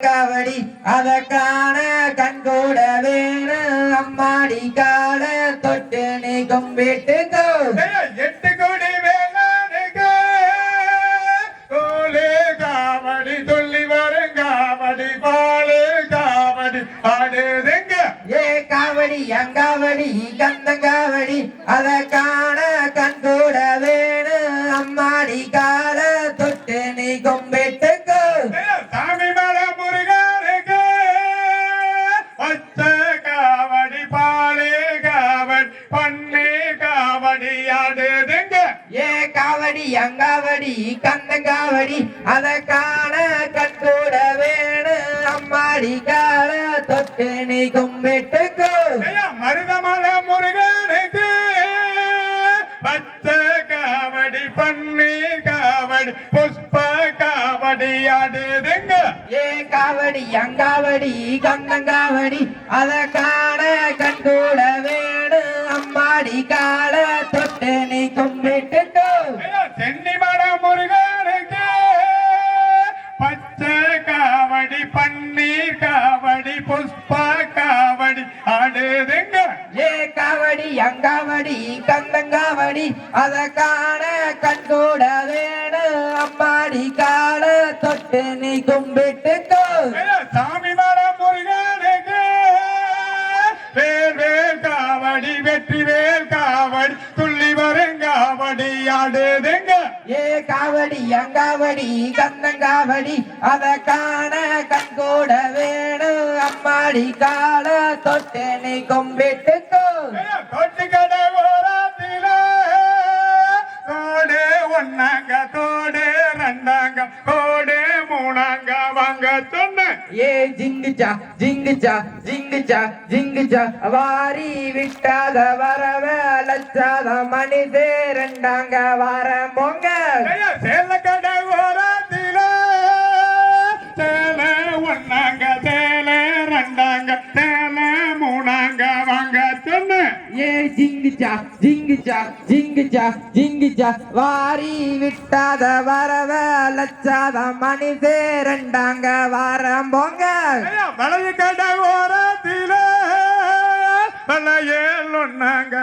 காவடி. அத காண கண்கூட வேணும். அம்மாடி கால தொட்டு நீ கும்பிட்டுக்கோ எட்டு கோடி வேளாணுக்கு கோலே காவடி துள்ளி வரும் காவடி பாலு காவடி. ஆடுதுங்க ஏ காவடி அங்காவடி கந்தங்காவடி அத காண கண்கூட வேணும். அம்மாடி கால தொட்டு நீ கும்பிட்டுக்கோ காவடி அங்காவடி கந்தங்காவடி அத காண கண்கூட வேணும். அம்மாடி கால தொட்டு நீ கும்பிட்டுக்கோ. மருதமலை முருகனுக்கு பச்சை காவடி பண்ணி காவடி புஷ்ப காவடி ஆடுதுங்க. ஏ காவடி அங்காவடி கந்தங்காவடி அத காண கண்கூட வேணும். அம்மாடி கால தொட்டு நீ கும்பிட்டுக்கோ. அங்காவடி கந்தங்காவடி அத காண கண்கூட வேணும். அம்மாடி கால தொட்டு நீ கும்பிட்டுக்கோ. ஐயா, சாமிமலை முருகனுக்கு வேல் வேல் காவடி வெற்றி வேல் காவடி துள்ளி வரும் காவடி ஆடுதுங்க. ஏ காவடி அங்காவடி கந்தங்காவடி அத காண கண்கூட வேணும். அம்மாடி கால தொட்டு நீ கும்பிட்டுக்கோ. ஏ ஜிங்குச்சா ஜிங்குச்சா ஜிங்குச்சா ஜிங்குச்சா வாரி விட்டாத வரவ லட்சாத மணி ரெண்டாங்க வார பொங்க. ஐயா, சேலக்கடை ஓரத்தில சேல ஒன்னாங்க சேல ரெண்டாங்க சேல மூணாங்க வாங்க ஏ ஜிங்குச்சா ஜிங்குச்சா ஜிங்குச்சா ஜிங்குச்சா வாரி விட்டாத வரவ லட்சாத மணி ரெண்டாங்க வார பொங்க. வளைய கடை ஓரத்தில விலையேல் ஒன்னாங்க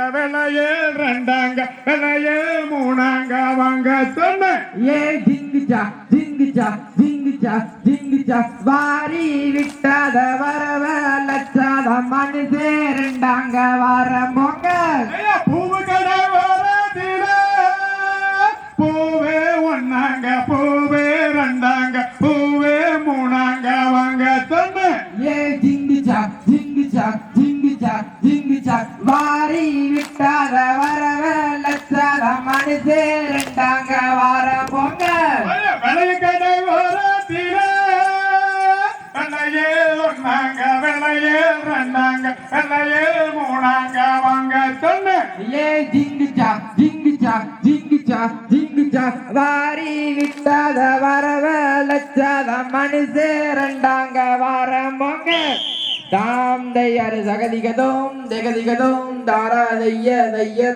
ரெண்டாங்க விலையேல் மூணாங்க வாங்க சொன்னேன் ஏ ஜிங்குச்சா ஜிங்குச்சா ஜிங்குச்சா ஜிங்குச்சா. வாரி விட்டாத வரவ லட்சாத மணி ரெண்டாங்க வார பொங்க. ஜிங்குச்சா ஜிங்குச்சா வாரி விட்டாத வரவ லட்சாத மணி ரெண்டாங்க வார பொங்க. கடை ஓரத்தில விலையேல் ஒன்னாங்க விலையேல் ரெண்டாங்க விலையேல் மூணாங்க வாங்க சொன்னேன் ஏ ஜிங்குச்சா ஜிங்குச்சா ஜிங்குச்சா ஜிங்குச்சா வாரி விட்டாத வரவ லட்சாத மணி ரெண்டாங்க வாரம் பொங்க. தாம் தையரு சகதிகதோம் திகதிகதோம் தாராதைய தைய